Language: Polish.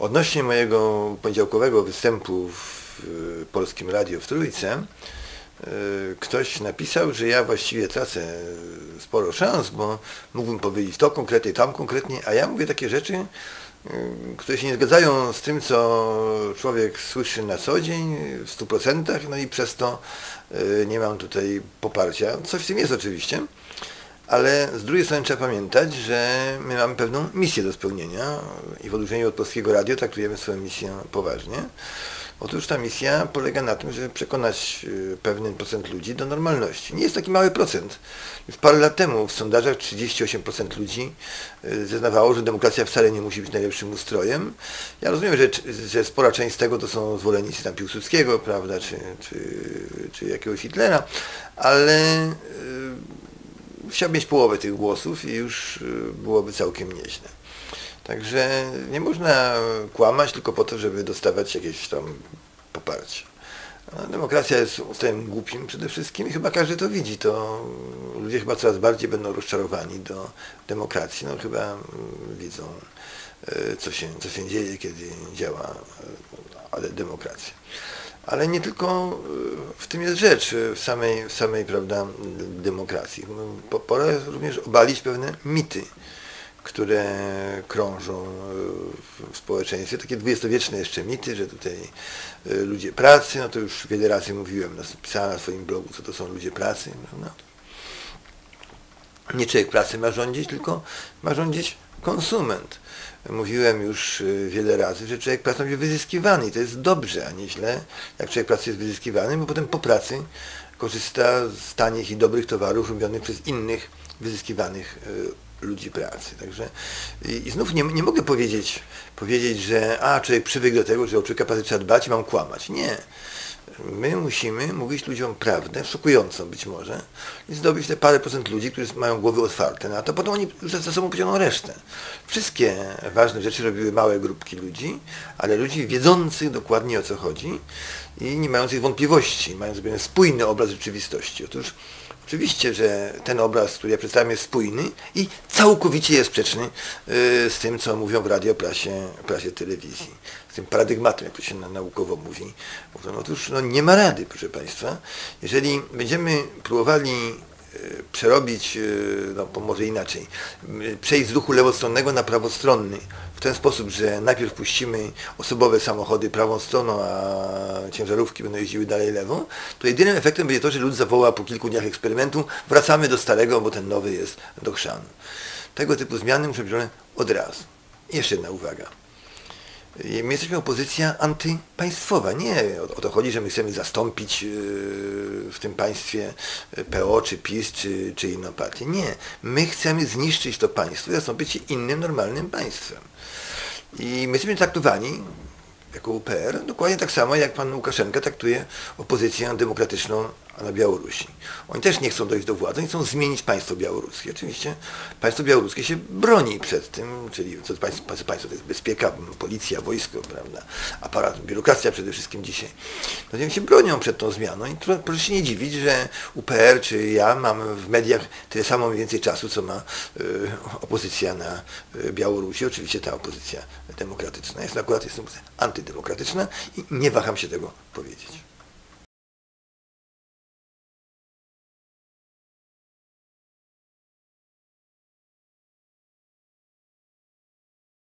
Odnośnie mojego poniedziałkowego występu w y, Polskim Radio w Trójce, y, ktoś napisał, że ja właściwie tracę sporo szans, bo mógłbym powiedzieć to konkretnie, tam konkretnie, a ja mówię takie rzeczy, y, które się nie zgadzają z tym, co człowiek słyszy na co dzień w 100%, no i przez to nie mam tutaj poparcia. Coś w tym jest oczywiście. Ale z drugiej strony trzeba pamiętać, że my mamy pewną misję do spełnienia i w odróżnieniu od Polskiego Radio traktujemy swoją misję poważnie. Otóż ta misja polega na tym, żeby przekonać y, pewien procent ludzi do normalności. Nie jest taki mały procent. Już parę lat temu w sondażach 38% ludzi y, zeznawało, że demokracja wcale nie musi być najlepszym ustrojem. Ja rozumiem, że, że spora część z tego to są zwolennicy tam Piłsudskiego, prawda, czy, czy, czy jakiegoś Hitlera, ale chciałbym mieć połowę tych głosów i już y, byłoby całkiem nieźle. Także nie można kłamać tylko po to, żeby dostawać jakieś tam poparcie. A demokracja jest ustrojem głupim przede wszystkim i chyba każdy to widzi. To ludzie chyba coraz bardziej będą rozczarowani do demokracji. No chyba mm, widzą, y, co się, co się dzieje, kiedy działa y, ale demokracja. Ale nie tylko w tym jest rzecz, w samej, w samej prawda, demokracji. Pora również obalić pewne mity, które krążą w społeczeństwie. Takie dwudziestowieczne jeszcze mity, że tutaj ludzie pracy, no to już wiele razy mówiłem, pisałem na swoim blogu, co to są ludzie pracy. Prawda? Nie człowiek pracy ma rządzić, tylko ma rządzić konsument. Mówiłem już wiele razy, że człowiek pracy będzie wyzyskiwany i to jest dobrze, a nie źle, jak człowiek pracy jest wyzyskiwany, bo potem po pracy korzysta z tanich i dobrych towarów robionych przez innych wyzyskiwanych ludzi pracy. Także i, i znów nie, nie mogę powiedzieć, powiedzieć, że a człowiek przywykł do tego, że o człowieka pracy trzeba dbać i mam kłamać. Nie. My musimy mówić ludziom prawdę, szokującą być może, i zdobyć te parę procent ludzi, którzy mają głowy otwarte na to, potem oni za sobą pociągną resztę. Wszystkie ważne rzeczy robiły małe grupki ludzi, ale ludzi wiedzących dokładnie o co chodzi i nie mających wątpliwości, mając spójny obraz rzeczywistości. Otóż Oczywiście, że ten obraz, który ja przedstawiam jest spójny i całkowicie jest sprzeczny z tym, co mówią w radioprasie, prasie telewizji. Z tym paradygmatem, jak to się naukowo mówi. No, otóż no, nie ma rady, proszę Państwa. Jeżeli będziemy próbowali przerobić, no może inaczej, przejść z ruchu lewostronnego na prawostronny w ten sposób, że najpierw puścimy osobowe samochody prawą stroną, a ciężarówki będą jeździły dalej lewą, to jedynym efektem będzie to, że lud zawoła po kilku dniach eksperymentu, wracamy do starego, bo ten nowy jest do chrzanu. Tego typu zmiany muszą być od razu. Jeszcze jedna uwaga. My jesteśmy opozycja antypaństwowa. Nie o to chodzi, że my chcemy zastąpić w tym państwie PO, czy PiS, czy, czy inną partię. Nie. My chcemy zniszczyć to państwo i zastąpić je innym normalnym państwem. I my jesteśmy traktowani jako UPR dokładnie tak samo, jak pan Łukaszenka traktuje opozycję demokratyczną na Białorusi. Oni też nie chcą dojść do władzy, oni chcą zmienić państwo białoruskie. Oczywiście państwo białoruskie się broni przed tym, czyli co państwo, państwo to jest bezpieka, policja, wojsko, prawda, aparat, biurokracja przede wszystkim dzisiaj. No więc się bronią przed tą zmianą i proszę się nie dziwić, że UPR czy ja mam w mediach tyle samo mniej więcej czasu, co ma y, opozycja na y, Białorusi. Oczywiście ta opozycja demokratyczna jest akurat jest antydemokratyczna i nie waham się tego powiedzieć.